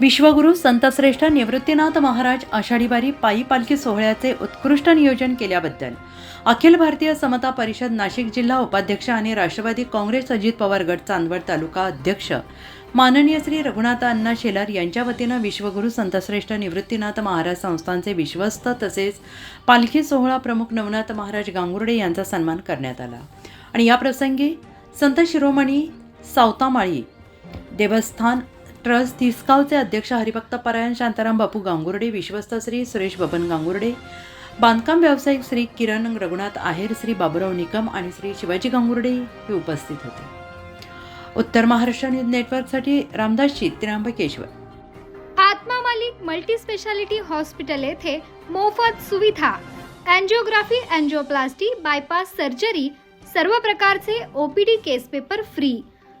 विश्वगुरू संतश्रेष्ठ निवृत्तीनाथ महाराज आषाढीवारी पायी पालखी सोहळ्याचे उत्कृष्ट नियोजन केल्याबद्दल. अखिल भारतीय समता परिषद नाशिक जिल्हा उपाध्यक्ष आणि राष्ट्रवादी काँग्रेस अजित पवार गट चांदवड तालुका अध्यक्ष. माननीय श्री रघुनाथ अण्णा शेलार यांच्या वतीनं विश्वगुरू संतश्रेष्ठ निवृत्तीनाथ महाराज संस्थांचे विश्वस्त तसेच पालखी सोहळा प्रमुख नवनाथ महाराज गांगुर्डे यांचा सन्मान करण्यात आला. आणि या प्रसंगी संत शिरोमणी सावतामाळी देवस्थान ट्रस्ट तिसगावचे अध्यक्ष हरिभक्त परायण शांताराम बापू गांगुर्डे विश्वस्त श्री सुरेश बबन गांगुर्डे बांधकाम व्यावसायिक श्री किरण रघुनाथ आहेर श्री बाबुराव निकम आणि श्री शिवाजी गांगुर्डे हे उपस्थित होते. उत्तर महाराष्ट्र न्यूज नेटवर्कसाठी Ramdasji Trimbakeshwar. Atma Malik multi speciality hospital येथे मोफत सुविधा अँजिओग्राफी अँजिओप्लास्टी बायपास सर्जरी सर्व प्रकारचे OPD case paper free.